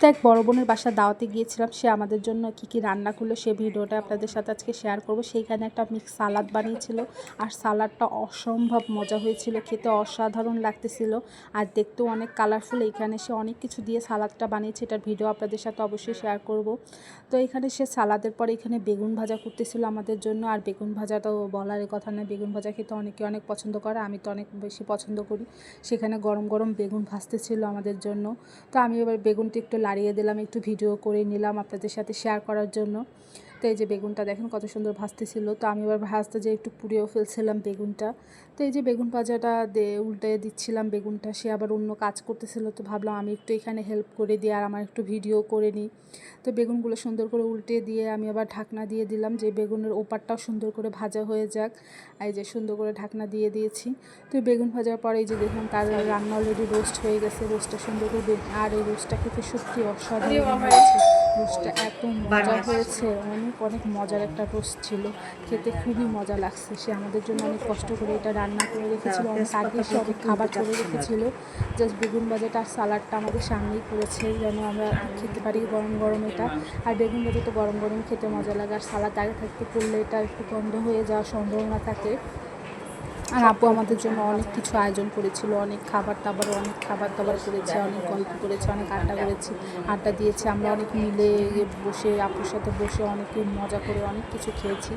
তো এক বড় বোনের বাসা দাওয়াতে গিয়েছিলাম, সে আমাদের জন্য কি কি রান্না করল সেই ভিডিওটা আপনাদের সাথে আজকে শেয়ার করব। সেইখানে একটা মিক্স সালাদ বানিয়েছিল আর সালাদটা অসম্ভব মজা হয়েছিল, খেতে অসাধারণ লাগতেছিল আর দেখতেও অনেক কালারফুল এইখানে সে অনেক কিছু দিয়ে সালাদটা বানিয়েছে, এটার ভিডিও আপনাদের সাথে অবশ্যই শেয়ার করব। তো এখানে সে সালাদের পরে এখানে বেগুন ভাজা করতেছিল আমাদের জন্য আর বেগুন ভাজাটাও বলার কথা না, বেগুন ভাজা খেতে অনেকে অনেক পছন্দ করে, আমি তো অনেক বেশি পছন্দ করি। সেখানে গরম গরম বেগুন ভাজতেছিল আমাদের জন্য। তো আমি এবার বেগুনটি একটু লাড়িয়ে দিলাম একটু ভিডিও করে নিলাম আপনাদের সাথে শেয়ার করার জন্য। তো এই যে বেগুনটা দেখেন কত সুন্দর ভাজতেছিল। তো আমি এবার ভাজতে যে একটু পুড়িয়েও ফেলছিলাম বেগুনটা। তো এই যে বেগুন ভাজাটা উল্টে দিচ্ছিলাম বেগুনটা, সে আবার অন্য কাজ করতেছিল। তো ভাবলাম আমি একটু এখানে হেল্প করে দিই আর আমার একটু ভিডিও করে নিই। তো বেগুনগুলো সুন্দর করে উল্টে দিয়ে আমি আবার ঢাকনা দিয়ে দিলাম যে বেগুনের ওপারটাও সুন্দর করে ভাজা হয়ে যাক। এই যে সুন্দর করে ঢাকনা দিয়ে দিয়েছি। তো বেগুন ভাজার পরে এই যে দেখলাম তার রান্না অলরেডি রোস্ট হয়ে গেছে। রোস্টটা সুন্দর করে আর এই রোস্টটা খেতে সত্যি অসাধারণ হয়েছে। রোস্টটা এত মজা হয়েছে। অনেক অনেক মজার একটা রোস্ট ছিল। খেতে খুবই মজা লাগছে। সে আমাদের জন্য অনেক কষ্ট করে এটা রান্না করে রেখেছিল। অনেক আগে সে অনেক খাবার করে রেখেছিল। জাস্ট বেগুন ভাজাটা আর সালাডটা আমাদের সামনেই করেছে যেন আমরা খেতে পারি গরম গরম এটা। আর বেগুন ভাজা তো গরম গরম খেতে মজা লাগে। আর সালাদ আগে থাকতে করলে এটা একটু গন্ধ হয়ে যাওয়ার সম্ভাবনা থাকে। আর আপু আমাদের জন্য অনেক কিছু আয়োজন করেছিল অনেক খাবার দাবার অনেক খাবার দাবার করেছে অনেক গল্প করেছে অনেক আড্ডা করেছি আড্ডা দিয়েছে। আমরা অনেক মিলে বসে আপুর সাথে বসে অনেকে মজা করে অনেক কিছু খেয়েছি।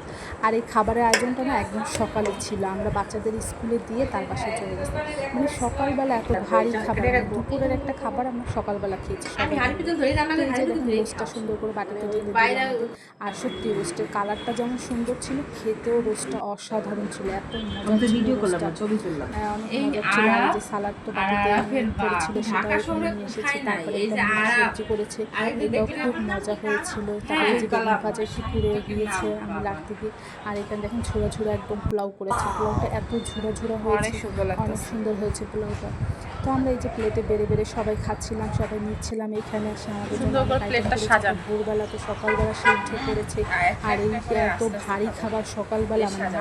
আর এই খাবারের আয়োজনটা না একদম সকালে ছিল। আমরা বাচ্চাদের স্কুলে দিয়ে তার বাসায় চলে গেছি। মানে সকালবেলা এত ভারী খাবার দুপুরের একটা খাবার আমরা সকালবেলা খেয়েছি। রোস্টটা সুন্দর করে বাটিতে ঢেলে। আর সত্যি রোস্টের কালারটা যেমন সুন্দর ছিল খেতেও রোস্টটা অসাধারণ ছিল এত মজা ছিল। ভিডিও করলাম ছবি তুললাম। হ্যাঁ, এই যে সালাদ তো করেছিল শহরে নিয়ে এসেছি তারপরে এই যে এখানে সবজি করেছে। এটাও খুব মজা হয়েছিল। হ্যাঁ, তারপরে যে বেগুন ভাজা পুড়ে গিয়েছে আমি লাগ থেকে। আর এখানে দেখেন ঝুড়া ঝুড়া একদম পোলাও করেছে। পোলাওটা এত ঝুড়া ঝুড়া হয়েছে সুন্দর অনেক সুন্দর হয়েছে পোলাওটা। তো আমরা এই যে প্লেটে বেড়ে বেড়ে সবাই খাচ্ছিলাম সবাই নিচ্ছিলাম এখানে এসে আমাদের করেছে। ভোরবেলা তো সকালবেলা সে উঠে পড়েছে আর এই এত ভারী খাবার সকালবেলা মানে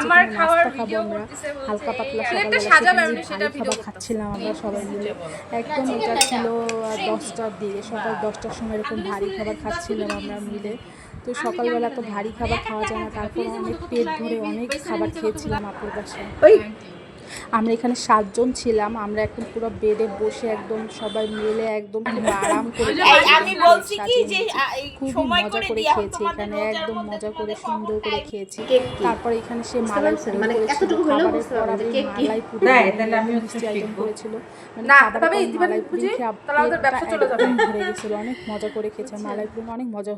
আমার নাস্তা খাব আমরা। হালকা পাতলা সকালবেলা খাবার খাচ্ছিলাম আমরা সবাই মিলে একদম এটা ছিল দশটার দিকে সকাল দশটার সময় এরকম ভারী খাবার খাচ্ছিলাম আমরা মিলে। তো সকালবেলা তো ভারী খাবার খাওয়া যায় না তারপর অনেক পেট ধরে অনেক খাবার খেয়েছিলাম আপুর বাসায়। আমরা এখানে সাতজন ছিলাম আমরা একদম পুরো বেডে বসে একদম সবাই মিলে একদম আরাম করে আমি বলছি কি যে, খুবই মজা করে খেয়েছি এখানে একদম মজা করে সুন্দর করে খেয়েছি তারপর এখানে সে মালাই? মানে এতটুকু হলেও বুঝতে পর আবার কেক কি? মালাই পুরি তাহলে করেছিল মানে না, তবে ইতিবাচক মালাই পুরি বুঝে, খেয়ে তাহলে আমাদের ব্যবসা চলে যাবে। একদম ভরে গেছিল অনেক মজা করে খেয়েছে মালাই পুরি অনেক মজা